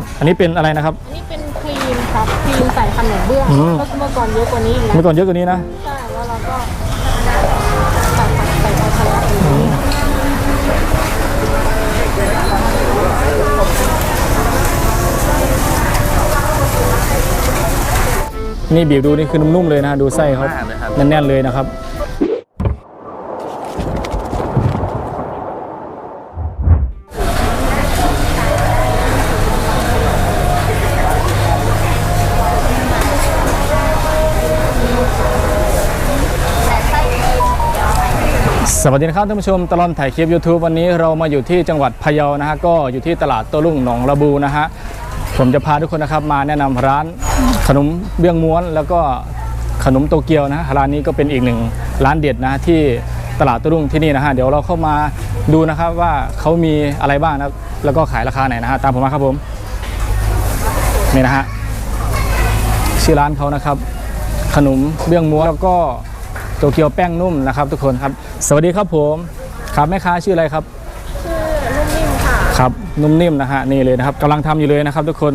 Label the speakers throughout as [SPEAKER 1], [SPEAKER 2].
[SPEAKER 1] นี่นะครับอันนี้เป็นอะไรนะครับ
[SPEAKER 2] อันนี้เป็นครีมครับครีมใส่ขนมเบื้อง
[SPEAKER 1] อืม
[SPEAKER 2] เมื่อก่อนเยอะกว่านี้อีกนะ
[SPEAKER 1] เมื่อก่อนเยอะกว่านี้นะ
[SPEAKER 2] ใช่แล้วเราก็ใส่ใส่ภาชนะอย่างนี้
[SPEAKER 1] นี่บีบดูนี่คือนุ่มๆเลยนะดูไส้เขา
[SPEAKER 3] มากเลยครับ
[SPEAKER 1] แน่นๆเลยนะครับ สวัสดีนะครับท่านผู้ชมตลอดถ่ายคลิป YouTube วันนี้เรามาอยู่ที่จังหวัดพะเยานะฮะก็อยู่ที่ตลาดโต้รุ่งหนองระบูนะฮะผมจะพาทุกคนนะครับมาแนะนำร้านขนมเบี้ยงม้วน แล้วก็ขนมโตเกียวนะฮะร้านนี้ก็เป็นอีกหนึ่งร้านเด็ดนะที่ตลาดโต้รุ่งที่นี่นะฮะเดี๋ยวเราเข้ามาดูนะครับว่าเขามีอะไรบ้างนะแล้วก็ขายราคาไหนนะฮะตามผมมาครับผมนี่นะฮะชื่อร้านเขานะครับ ขนมเบี้ยงม้วนแล้วก็ โตเกียวแป้งนุ่มนะครับ ทุกคนครับ สวัสดีครับผมครับแม่ค้าชื่ออะไรครับ
[SPEAKER 2] ชื่อนุ่มนิ่มค่ะ
[SPEAKER 1] ครับนุ่มนิ่มนะฮะนี่เลยนะครับกำลังทำอยู่เลยนะครับ ทุกคน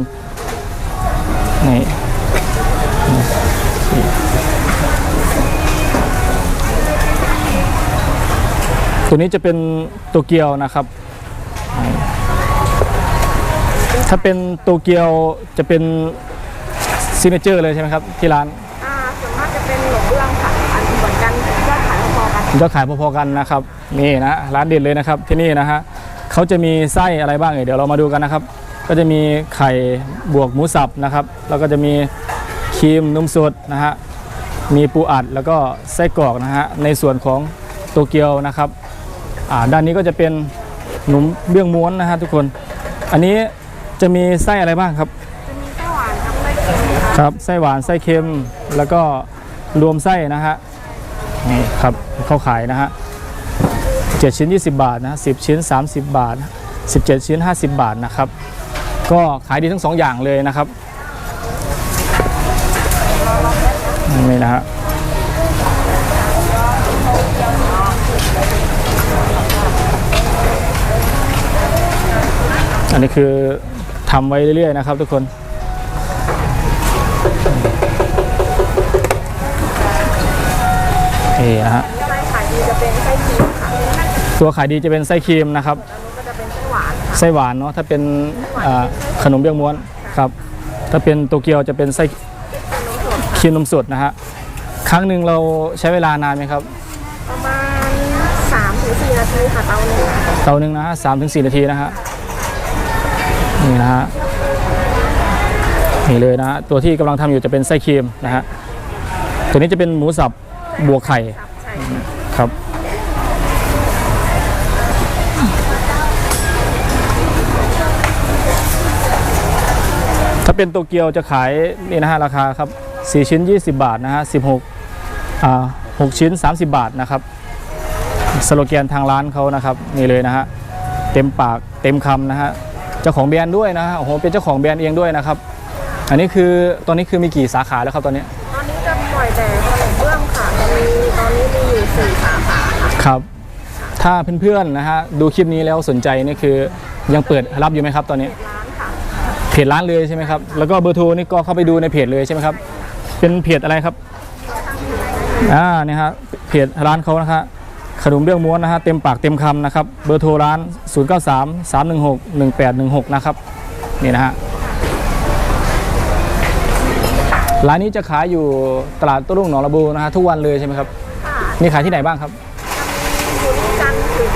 [SPEAKER 1] นี่ตัวนี้จะเป็นโตเกียวนะครับนี่ถ้าเป็นโตเกียวจะเป็นซิกเนเจอร์เลยใช่ไหมครับที่ร้าน
[SPEAKER 2] อ่าส่วน กันยอดขายพอๆกัน
[SPEAKER 1] นะครับนี่นะร้านเด็ดเลยนะครับที่นี่นะฮะเขาจะมีไส้อะไรบ้างเอ่ยเดี๋ยวเรามาดูกันนะครับ ก็จะมีไข่บวกหมูสับนะครับแล้วก็จะมีครีมนมสดนะฮะมีปูอัดแล้วก็ไส้กรอกนะฮะในส่วนของโตเกียวนะครับอ่าด้านนี้ก็จะเป็นหนุ่มเบี้ยงม้วนนะฮะทุกคน อันนี้จะมีไส้อะไรบ้างครับ
[SPEAKER 2] จะมีไส้หวานกับไส้เค็มค่ะ
[SPEAKER 1] ครับไส้หวานไส้เค็มแล้วก็รวมไส้นะฮะ นี่ครับเขาขายนะฮะ7ชิ้น 20 บาทนะ10 ชิ้น 30 บาท 17 ชิ้น 50 บาทนะครับ ก็ขายดีทั้งสองอย่างเลยนะครับนี่นะฮะอันนี้คือทำไว้เรื่อยๆนะครับทุกคน นี่นะฮะ
[SPEAKER 2] ไส้ขายดีจะเป็นไส้ครีมค่ะ
[SPEAKER 1] ตัวขายดีจะเป็นไส้ครีมนะครับ
[SPEAKER 2] อันนี้ก็จะเป็นไส้หวานค่ะ
[SPEAKER 1] ไส้หวานเนาะถ้าเป็นอ่าขนมเบี้ยงม้วนครับ ถ้าเป็นโตเกียวจะเป็นไส้ครีมนมสดนะฮะครั้งหนึ่งเราใช้เวลานานไหมครับ
[SPEAKER 2] ประมาณ3ถึง4นาทีค่ะเตาหนึ่งค่ะ
[SPEAKER 1] เตาหนึ่งนะฮะสามถึงสี่นาทีนะฮะนี่นะฮะนี่เลยนะฮะตัวที่กำลังทำอยู่จะเป็นไส้ครีมนะฮะตัวนี้จะเป็นหมูสับ บัวไข่
[SPEAKER 2] ครับใช่ค่ะ
[SPEAKER 1] ครับ ถ้าเป็นโตเกียวจะขายนี่นะฮะราคาครับ 4 ชิ้น 20 บาทนะฮะ 16อ่า6ชิ้น 30 บาทนะครับสโลแกนทางร้านเขานะครับนี่เลยนะฮะเต็มปากเต็มคำนะฮะเจ้าของแบรนด์ด้วยนะฮะโอ้โหเป็นเจ้าของแบรนด์เองด้วยนะครับ อันนี้คือตอนนี้คือมีกี่สาขาแล้วครับตอนนี้
[SPEAKER 2] ตอนนี้จะปล่อยแต่ สี่สาขาค่ะ
[SPEAKER 1] ครับ ถ้าเพื่อนๆนะฮะดูคลิปนี้แล้วสนใจนี่คือยังเปิดรับอยู่ไหมครับตอนนี้
[SPEAKER 2] ร้านค่ะ
[SPEAKER 1] เพจร้านเลยใช่ไหมครับ แล้วก็เบอร์โทรนี่ก็เข้าไปดูในเพจเลยใช่ไหมครับ เป็นเพจอะไรครับ อ่าเนี่ยฮะเพจร้านเขานะฮะขนมเบี้ยงม้วนนะฮะเต็มปากเต็มคำนะครับ เบอร์โทรร้าน 0 9 3 3 1 6 1 8 1 6 นะครับนี่นะฮะร้านนี้จะขายอยู่ตลาดโต้รุ่งหนองระบูนะฮะทุกวันเลยใช่ไหมครับ
[SPEAKER 2] ค่ะ
[SPEAKER 1] นี่ขายที่ไหนบ้างครับ
[SPEAKER 2] อยู่ที่จันทร์ถึง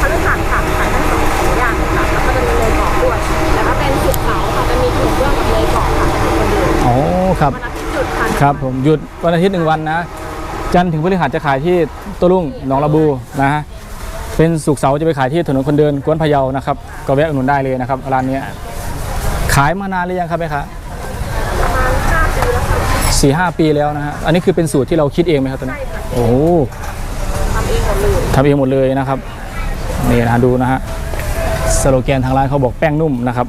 [SPEAKER 2] พฤหัสค่ะขายทั้งสองอย่างค่ะแล้วก็จะมีเลยกรอบด้วยแต่ถ้าเป็นศุกร์เสาร์ค่ะจะมีขนมเบื้องกับเลยกรอบค่ะจะเป็นคนเดียว
[SPEAKER 1] อ๋อครับ
[SPEAKER 2] วันอาทิตย์หยุดค่ะ
[SPEAKER 1] ครับผมหยุดวันอาทิตย์หนึ่งวันนะ จันทร์ถึงพฤหัสจะขายที่โต้รุ่งหนองระบูนะฮะเป็นสุกร์เสาร์จะไปขายที่ถนนคนเดินกวนพะเยานะครับก็แวะอุดหนุนได้เลยนะครับร้านเนี้ยขายมานานหรือยังครับแม่ค้า
[SPEAKER 2] ประมาณห้าปีแล้วค่ะ
[SPEAKER 1] สี่ห้าปีแล้วนะฮะอันนี้คือเป็นสูตรที่เราคิดเองไหมครับตอนนี้
[SPEAKER 2] ใช่ค่ะ
[SPEAKER 1] โอ้โห
[SPEAKER 2] ทำเองหมดเลย
[SPEAKER 1] ทำเองหมดเลยนะครับนี่นะฮะดูนะฮะสโลแกนทางร้านเขาบอกแป้งนุ่มนะครับ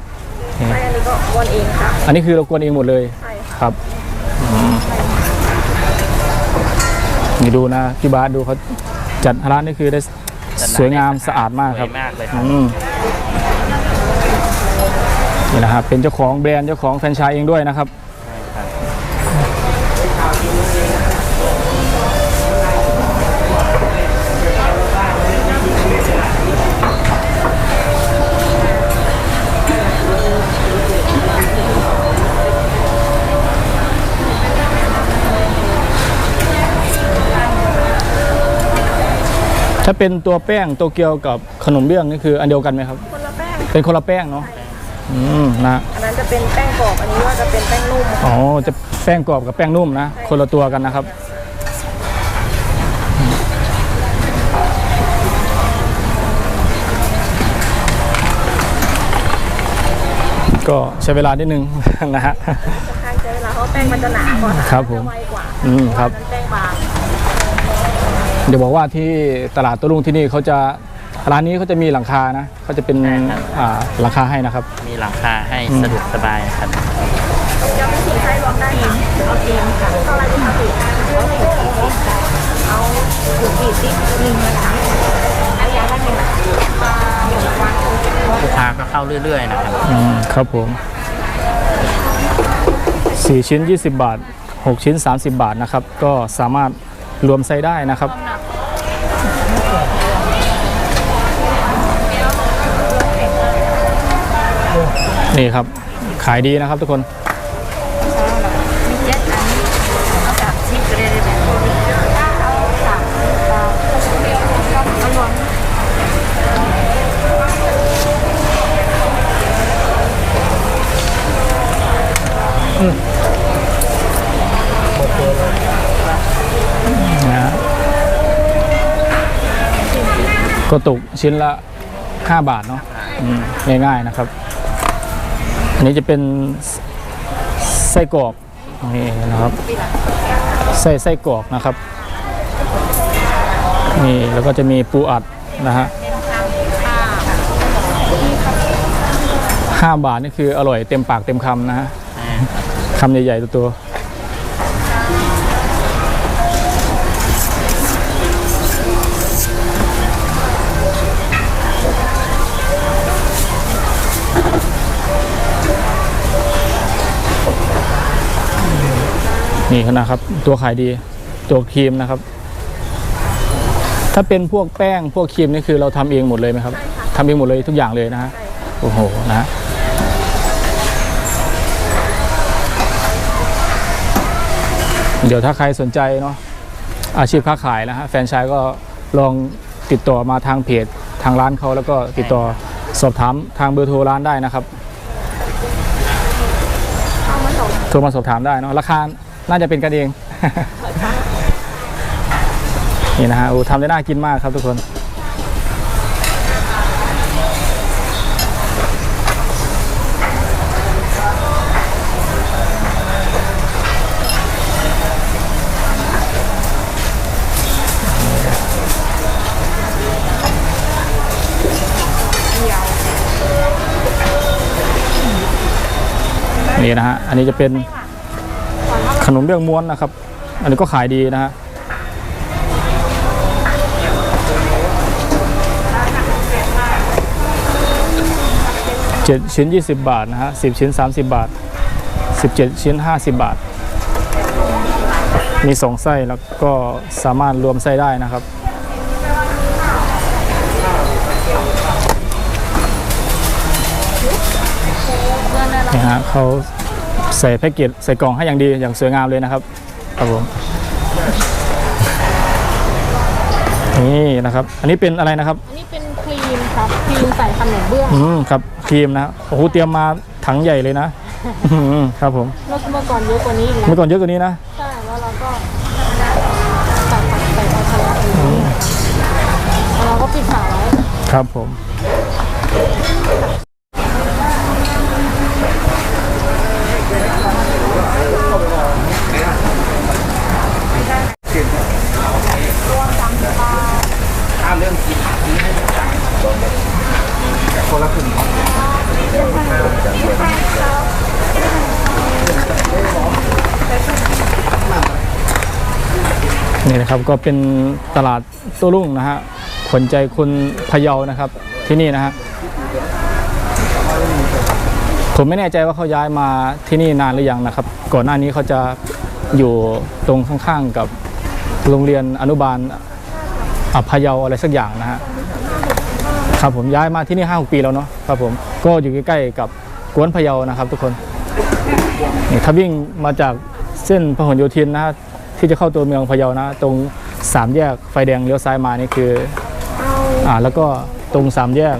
[SPEAKER 1] นี่
[SPEAKER 2] ใช่อันนี้ก็วนเองค่ะ
[SPEAKER 1] อันนี้คือเรากวนเองหมดเลย
[SPEAKER 2] ใช่ค่ะ
[SPEAKER 1] ครับอืมนี่ดูนะพี่บาสดูเขาจัดร้านนี่คือได้สวยงามสะอาดมากครับ
[SPEAKER 3] สวยมากเลยครับ
[SPEAKER 1] อืมนนี่นะครับเป็นเจ้าของแบรนด์เจ้าของแฟรนไชส์เองด้วยนะครับ ถ้าเป็นตัวแป้งโตเกียวกับขนมเบื้องนี่คืออันเดียวกันไหมครับ
[SPEAKER 2] คนละแป้ง
[SPEAKER 1] เป็นคนละแป้งเนาะอืมนะ
[SPEAKER 2] อันนั้นจะเป็นแป้งกรอบอันนี้ว่าจะเป็นแป้งนุ่ม
[SPEAKER 1] อ๋อจะแป้งกรอบกับแป้งนุ่มนะคนละตัวกันนะครับก็ใช้เวลานิดนึงนะฮะ
[SPEAKER 2] ค่อนข้างใช้เวลาเพราะว่าแป้งมันจะหนากว่า
[SPEAKER 1] ครับผม
[SPEAKER 2] จะไวกว่า
[SPEAKER 1] อืมครับ
[SPEAKER 2] เพาะว่าอันนั้นแป้งบาง
[SPEAKER 1] เดี๋ยวบอกว่าที่ตลาดโตุ้ลุงที่นี่เขาจะร้านนี้เขาจะมีหลังคานะเขาจะเป็น
[SPEAKER 3] ใช่ครับ
[SPEAKER 1] อ่าหลังคาให้นะครับ
[SPEAKER 3] มีหลังคาให้
[SPEAKER 1] อืม
[SPEAKER 3] สะดวกสบายครับ
[SPEAKER 2] จะไม่สีไส้รวมได้ค่ะเอาเกมค่ะเท่าไหรดีคะพี่เอาสีเอาหมูปีติ๊กหนึ่งนะคะอันยาละหนึ่งมาหนึ่งวัน
[SPEAKER 3] ลูกค้าก็เข้าเรื่อยๆนะครับ
[SPEAKER 1] อืมครับผม4ชิ้น 20 บาท 6 ชิ้น 30 บาทนะครับ ก็สามารถรวมไส้ได้นะครับนี่ นี่ครับ ขายดีนะครับทุกคน
[SPEAKER 2] เจ็ดอันนี้เอาจากชิปเลยเลยแบบเอาสามเอาเอารวม
[SPEAKER 1] นะฮะก็ตกชิ้นละ 5 บาทเนาะอืมง่ายๆนะครับ อันนี้จะเป็นไส้กรอกนี่นะครับไส้ไส้กรอกนะครับนี่แล้วก็จะมีปูอัดนะฮะห้าบาทนี่คืออร่อยเต็มปากเต็มคำนะฮะคำใหญ่ๆตัวๆ นี่นะครับ ตัวขายดี ตัวครีมนะครับ ถ้าเป็นพวกแป้งพวกครีมนี่คือเราทำเองหมดเลยไหมครับทำเองหมดเลยทุกอย่างเลยนะฮะโอ้โหนะฮะเดี๋ยวถ้าใครสนใจเนาะอาชีพค้าขายนะฮะแฟรนไชายก็ลองติดต่อมาทางเพจทางร้านเขาแล้วก็ติดต่อสอบถามทางเบอร์โทรร้านได้นะครับ
[SPEAKER 2] เอามาส่ง
[SPEAKER 1] โทรมาสอบถามได้เนอะราคา น่าจะเป็นกันเอง นี่นะฮะโอ้ทำได้น่ากินมากครับทุกคน นี่นะฮะ อันนี้จะเป็น ขนมเบื้องม้วนนะครับ อันนี้ก็ขายดีนะฮะเจ็ดชิ้น 20 บาทนะฮะสิบชิ้น 30 บาท 17 ชิ้น 50 บาท มีสองไส้แล้วก็สามารถรวมไส้ได้นะครับนี่ฮะเขา ใส่แพ็กเกจใส่กล่องให้อย่างดีอย่างสวยงามเลยนะครับครับผมนี่นะครับ อันนี้เป็นอะไรนะครับ
[SPEAKER 2] อันนี้เป็นครีมครับครีมใส่ขนมเบื้อง
[SPEAKER 1] อืมครับครีมนะโอ้โหเตรียมมาถังใหญ่เลยนะอืมครับผม
[SPEAKER 2] เมื่อเมื่อก่อนเยอะกว่านี้อีกนะ
[SPEAKER 1] เมื่อก่อนเยอะกว่านี้นะ
[SPEAKER 2] ใช่แล้วเราก็ใส่ใส่เอาทะเลแล้วเราก็ปิดฝาไว้
[SPEAKER 1] ครับผม นี่นะครับก็เป็นตลาดโต้รุ่งนะฮะขวัญใจคนพะเยานะครับที่นี่นะฮะผมไม่แน่ใจว่าเขาย้ายมาที่นี่นานหรือยังนะครับ ก่อนหน้านี้เขาจะอยู่ตรงข้างๆกับโรงเรียนอนุบาล อัพยาอะไรสักอย่างนะฮะครับผมย้ายมาที่นี่ห้าหกปีแล้วเนาะครับผมก็อยู่ใกล้ๆกับกวนพะเยานะครับ ทุกคนนี่ถ้าวิ่งมาจากเส้นพหลโยธินนะที่จะเข้าตัวเมืองพะเยานะ ตรงสามแยกไฟแดงเลี้ยวซ้ายมานี่คืออ่าแล้วก็ตรงสามแยก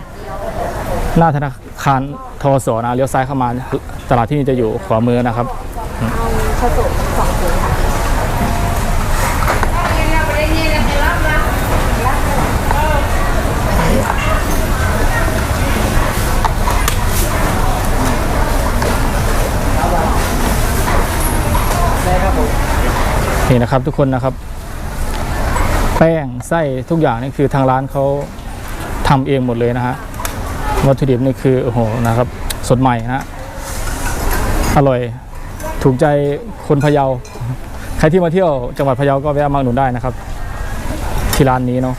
[SPEAKER 1] หน้าธนาคารทอสนะเลี้ยวซ้ายเข้ามาตลาดที่นี่จะอยู่ขวามือนะครับ
[SPEAKER 2] ผสมสองถุงค่ะ
[SPEAKER 1] นี่นะครับทุกคนนะครับ แป้งไส้ทุกอย่างนี่คือทางร้านเขาทำเองหมดเลยนะฮะวัตถุดิบนี่คือโอ้โหนะครับ สดใหม่นะฮะอร่อยถูกใจคนพะเยา ใครที่มาเที่ยวจังหวัดพะเยาก็แวะมาหนุนได้นะครับ ที่ร้านนี้เนาะ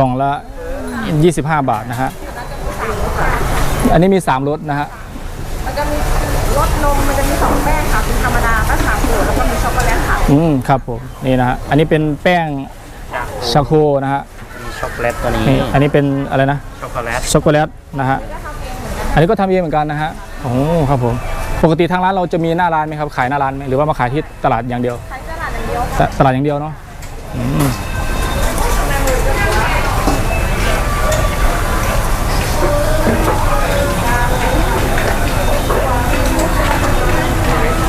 [SPEAKER 1] กล่องละ 25 บาทนะฮะ อันนี้มี 3รสนะฮะ
[SPEAKER 2] มันจะมีรสนมมันจะมีสองแป้งค่ะเป็นธรรมดาก็ชาโคแล้วก็มีช็อกโกแลตค่ะ
[SPEAKER 1] อืมครับผมนี่นะฮะ อันนี้เป็นแป้งชาโคนะฮะ
[SPEAKER 3] มีช็อกโกแลตตัวนี้
[SPEAKER 1] นี่อันนี้เป็นอะไรนะ
[SPEAKER 3] ช็อกโกแลต
[SPEAKER 1] ช็อกโกแลตนะฮะ อันนี้ก็ทำเองเหมือนกันนะฮะ โอ้โหครับผม ปกติทางร้านเราจะมีหน้าร้านไหมครับ ขายหน้าร้านไหมหรือว่ามาขายที่ตลาดอย่างเดียว
[SPEAKER 2] ใช้ตลาดอย่างเดียว
[SPEAKER 1] ตตลาดอย่างเดียวเนาะอืม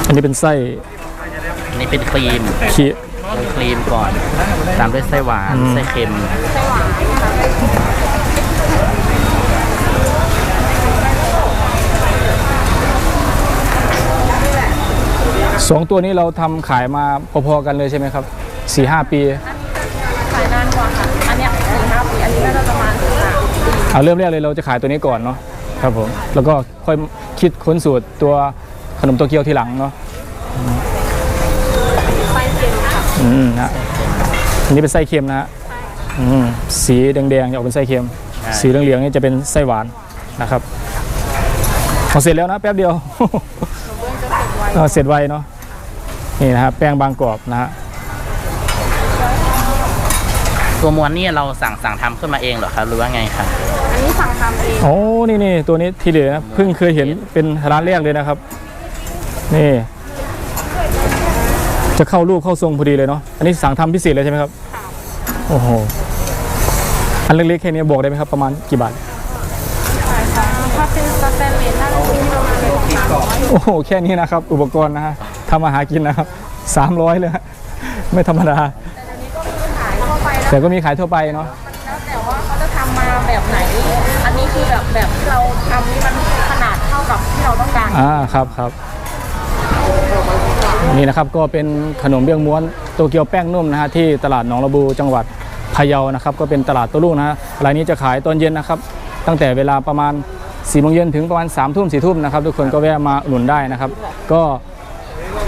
[SPEAKER 1] อันนี้เป็นไส้
[SPEAKER 3] อันนี้เป็นครีม
[SPEAKER 1] คี
[SPEAKER 3] โรยครีมก่อน ตามด้วยไส้หวาน
[SPEAKER 1] อืม
[SPEAKER 3] ไส้เค็ม
[SPEAKER 2] ไส้หวานค่ะ
[SPEAKER 1] สองตัวนี้เราทำขายมาพอๆกันเลยใช่ไหมครับสี่ห้าปี
[SPEAKER 2] ขายนานกว่าค่ะอันเนี้ยสี่ห้าปีอันนี้น่าจะประมาณสามปี
[SPEAKER 1] เอาเริ่มแรกเลยเราจะขายตัวนี้ก่อนเนาะครับผมแล้วก็ค่อยคิดค้นสูตรตัว ขนมโตเกียวทีหลังเนาะ
[SPEAKER 2] ไส้เค็มค่ะ
[SPEAKER 1] อืมนะอันนี้เป็นไส้เค็มนะฮะอืมสีแดงๆจะออกเป็นไส้เค็ม
[SPEAKER 3] ใช่
[SPEAKER 1] สีเหลืองๆนี่จะเป็นไส้หวานนะครับพอเสร็จแล้วนะแป๊บเดียวเออเสร็จไวเนาะนี่นะครับแป้งบางกรอบนะฮะ
[SPEAKER 3] ตัวม้วนนี่เราสั่งสั่งทำขึ้นมาเองเหรอครับหรือว่าไงครับ
[SPEAKER 2] อันนี้สั่งทำเอง
[SPEAKER 1] โอ้นี่นี่ตัวนี้ทีเดียวนะเพิ่งเคยเห็นเป็นร้านแรกเลยนะครับ นี่ จะเข้ารูปเข้าทรงพอดีเลยเนาะอันนี้สั่งทำพิเศษเลยใช่ไหมครับโอ้โหอันเล็กๆแค่นี้บอกได้ไหมครับประมาณกี่บาท
[SPEAKER 2] ถ้าเป็นสแตนเลสน่าจะอยู่ที่ประมาณหกพันร้อย
[SPEAKER 1] โอ้โหแค่นี้นะครับ อุปกรณ์นะฮะทำอาหารกินนะครับสามร้อยเลยฮะไม่ธรรมดา
[SPEAKER 2] ขายทั่วไปแล้ว
[SPEAKER 1] แต่ก็มีขายทั่วไปเนาะ
[SPEAKER 2] แล้วแต่ว่าเขาจะทำมาแบบไหน อันนี้คือแบบแบบที่เราทำนี่มันขนาดเท่ากับที่เราต้องการ
[SPEAKER 1] อ่าครับครับ นี่นะครับก็เป็นขนมเบี้ยงม้วนโตเกียวแป้งนุ่มนะฮะที่ตลาดหนองระบูจังหวัดพะเยานะครับ ก็เป็นตลาดตัวลูกนะฮะรายนี้จะขายตอนเย็นนะครับ ตั้งแต่เวลาประมาณ4ี่โมงเย็นถึงประมาณ3ามทุ่มสี่ทุ่มนะครับทุกคนก็แวะมาอุดหนุนได้นะครับ ก็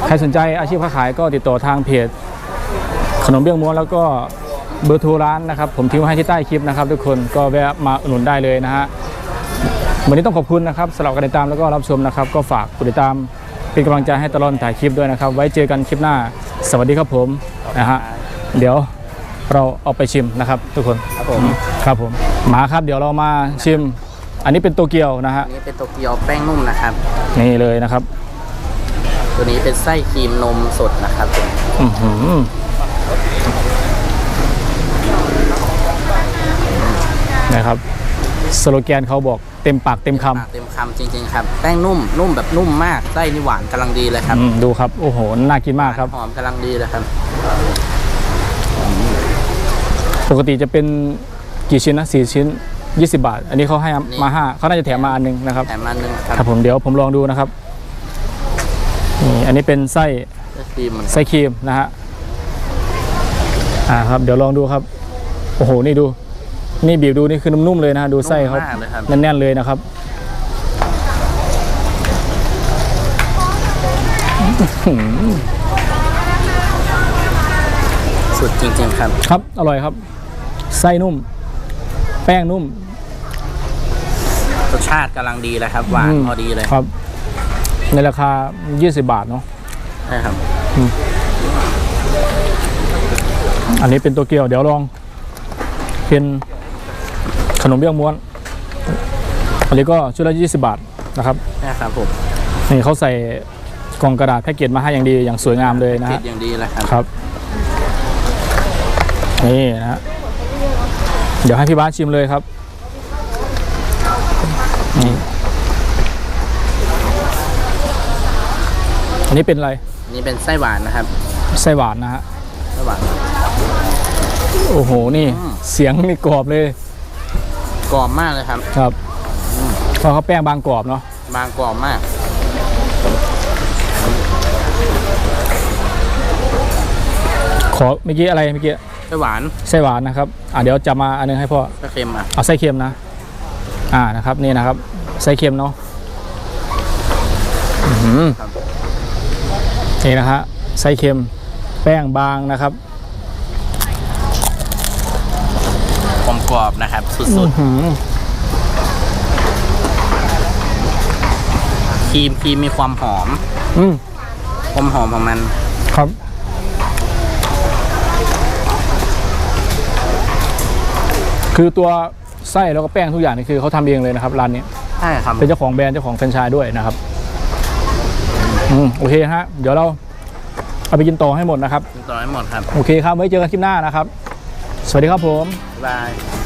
[SPEAKER 1] ใครสนใจอาชีพค้าขายก็ติดต่อทางเพจ ขนมเบี้ยงม้วนแล้วก็เบอร์โทรร้านนะครับ ผมทิ้งไว้ให้ที่ใต้คลิปนะครับ ทุกคนก็แวะมาอุดหนุนได้เลยนะฮะวันนี้ต้องขอบคุณนะครับสำหรับการติดตามแล้วก็รับชมนะครับ ก็ฝากกดติดตาม เป็นกำลังใจให้ตลอดถ่ายคลิปด้วยนะครับ ไว้เจอกันคลิปหน้า สวัสดีครับผมนะฮะเดี๋ยวเราเอาไปชิมนะครับ ทุกคน
[SPEAKER 3] ครับผม
[SPEAKER 1] ครับผมมาครับเดี๋ยวเรามาชิม อันนี้เป็นโตเกียวนะฮะ
[SPEAKER 3] อันนี้เป็นโตเกียวแป้งนุ่มนะครับ
[SPEAKER 1] นี่เลยนะครับ
[SPEAKER 3] ตัวนี้เป็นไส้ครีมนมสดนะครับผม
[SPEAKER 1] อื้อหือนะครับสโลแกนเขาบอกเต็มปากเต็มค
[SPEAKER 3] ปากเต็มคำจริง ๆ ครับ แป้งนุ่มนุ่มแบบนุ่มมากไส้นี่หวานกำลังดีเลยครับำ
[SPEAKER 1] อืมดูครับ โอ้โห น่ากินมากครับ
[SPEAKER 3] หอมกำลังดีเลยครับ
[SPEAKER 1] ปกติจะเป็นกี่ชิ้นนะสี่ชิ้น 20 บาท อันนี้เขาให้มาห้าเขาน่าจะแถมมาอันหนึงนะครับ
[SPEAKER 3] แถมมาหนึ่งครับ
[SPEAKER 1] ครับ ผมเดี๋ยวผมลองดูนะครับ นี่อันนี้เป็นไส้
[SPEAKER 3] ได้ครีมเหมือนกัน
[SPEAKER 1] ไส้ครีมนะฮะ อ่าครับ เดี๋ยวลองดูครับ โอ้โห นี่ดูนี่บีบดูนี่คือนุ่มๆเลยนะฮะดูไส้เขา
[SPEAKER 3] นุ่มมากเลยครับ
[SPEAKER 1] แน่นๆเลยนะครับ
[SPEAKER 3] สุดจริง ๆ ครับ
[SPEAKER 1] ครับ อร่อยครับ ไส้นุ่ม แป้งนุ่ม
[SPEAKER 3] รสชาติกำลังดีเลยครับ หวาน
[SPEAKER 1] ม
[SPEAKER 3] พอดีเลย
[SPEAKER 1] ครับ ในราคา 20 บาทเนาะ
[SPEAKER 3] ใช่ครับ
[SPEAKER 1] อันนี้เป็นตัวเกียว เดี๋ยวลอง เป็นขนมเบี้ยงม้วน อันนี้ก็ชุดละ20 บาทนะครับ
[SPEAKER 3] ใช่ครับผม
[SPEAKER 1] นี่เขาใส่ กล่องกระดาษแพ็กเกจมาให้อย่างดีอย่างสวยงามเลยนะ
[SPEAKER 3] ติ
[SPEAKER 1] ฮะ
[SPEAKER 3] ดอย่างดีเลยครับ
[SPEAKER 1] ครับ นี่นะฮะเดี๋ยวให้พี่บ้าสชิมเลยครับนี่อันนี้เป็นอะไร
[SPEAKER 3] นี่เป็นไส้หวานนะครับ
[SPEAKER 1] ไส้หวานนะฮะ
[SPEAKER 3] ไส้หวาน
[SPEAKER 1] โอ้โห นี่
[SPEAKER 3] อืม
[SPEAKER 1] เสียงนี่กรอบเลย
[SPEAKER 3] กรอบมากเลยครับ
[SPEAKER 1] ครับเพราะเขาแป้งบางกรอบเนาะ
[SPEAKER 3] บางกรอบมาก
[SPEAKER 1] อเมื่อกี้อะไรเมื่อกี้
[SPEAKER 3] ไส้หวาน
[SPEAKER 1] ไส้หวานนะครับอะเดี๋ยวจะมาอันนึงให้พ่อ
[SPEAKER 3] ไส้เค็มอะ
[SPEAKER 1] เอาไส้เค็มนะ อ่านะครับนี่นะครับไส้เค็มเนาะอื้อหือ
[SPEAKER 3] ครับ
[SPEAKER 1] นี่นะฮะไส้เค็มแป้งบางนะครับ
[SPEAKER 3] กรอบกรอบๆนะครับ สุ
[SPEAKER 1] อื้
[SPEAKER 3] ด
[SPEAKER 1] อหือ
[SPEAKER 3] ๆครีมครีมมีความหอม
[SPEAKER 1] อืม
[SPEAKER 3] ความหอมของมัน
[SPEAKER 1] ครับ คือตัวไส้แล้วก็แป้งทุกอย่างนี่คือเขาทำเองเลยนะครับร้านนี้
[SPEAKER 3] ใช่ครับ
[SPEAKER 1] เป็นเจ้าของแบรนด์เจ้าของแฟรนไชส์ด้วยนะครับอืมโอเคฮะเดี๋ยวเราเอาไปกินต่อให้หมดนะครับ
[SPEAKER 3] ต่อให้หมดครับ
[SPEAKER 1] โอเคครับ ไว้เจอกันคลิปหน้านะครับ สวัสดีครับผม
[SPEAKER 3] บ๊ายบาย